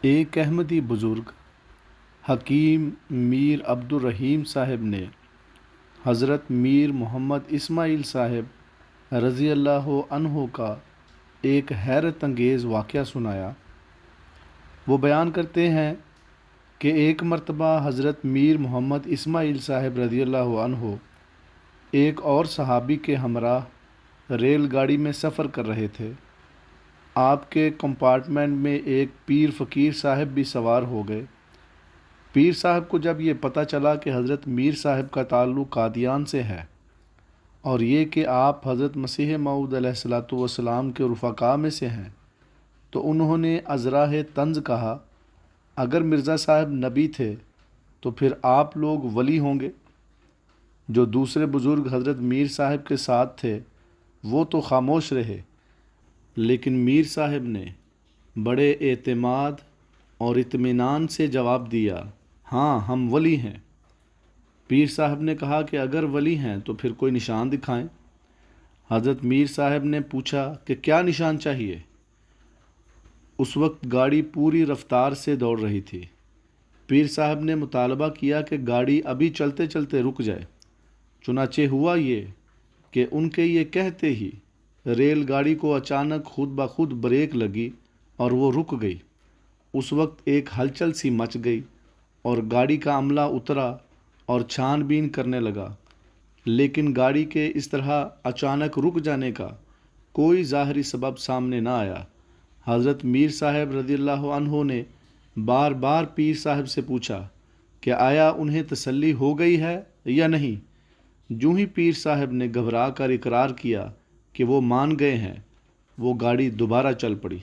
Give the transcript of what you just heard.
ایک احمدی بزرگ حکیم میر عبد الرحیم صاحب نے حضرت میر محمد اسماعیل صاحب رضی اللہ عنہ کا ایک حیرت انگیز واقعہ سنایا۔ وہ بیان کرتے ہیں کہ ایک مرتبہ حضرت میر محمد اسماعیل صاحب رضی اللہ عنہ ایک اور صحابی کے ہمراہ ریل گاڑی میں سفر کر رہے تھے۔ آپ کے کمپارٹمنٹ میں ایک پیر فقیر صاحب بھی سوار ہو گئے۔ پیر صاحب کو جب یہ پتہ چلا کہ حضرت میر صاحب کا تعلق قادیان سے ہے اور یہ کہ آپ حضرت مسیح معود علیہ السلاۃ والسلام کے رفقاء میں سے ہیں، تو انہوں نے ازراہ طنز کہا، اگر مرزا صاحب نبی تھے تو پھر آپ لوگ ولی ہوں گے۔ جو دوسرے بزرگ حضرت میر صاحب کے ساتھ تھے، وہ تو خاموش رہے۔ لیکن میر صاحب نے بڑے اعتماد اور اطمینان سے جواب دیا ہاں ہم ولی ہیں۔ پیر صاحب نے کہا کہ اگر ولی ہیں تو پھر کوئی نشان دکھائیں۔ حضرت میر صاحب نے پوچھا کہ کیا نشان چاہیے؟ اس وقت گاڑی پوری رفتار سے دوڑ رہی تھی۔ پیر صاحب نے مطالبہ کیا کہ گاڑی ابھی چلتے چلتے رک جائے۔ چنانچہ ہوا یہ کہ ان کے یہ کہتے ہی ریل گاڑی کو اچانک خود بخود بریک لگی اور وہ رک گئی۔ اس وقت ایک ہلچل سی مچ گئی اور گاڑی کا عملہ اترا اور چھان بین کرنے لگا۔ لیکن گاڑی کے اس طرح اچانک رک جانے کا کوئی ظاہری سبب سامنے نہ آیا۔ حضرت میر صاحب رضی اللہ عنہ نے بار بار پیر صاحب سے پوچھا کہ آیا انہیں تسلی ہو گئی ہے یا نہیں؟ جو ہی پیر صاحب نے گھبرا کر اقرار کیا کہ وہ مان گئے ہیں وہ گاڑی دوبارہ چل پڑی۔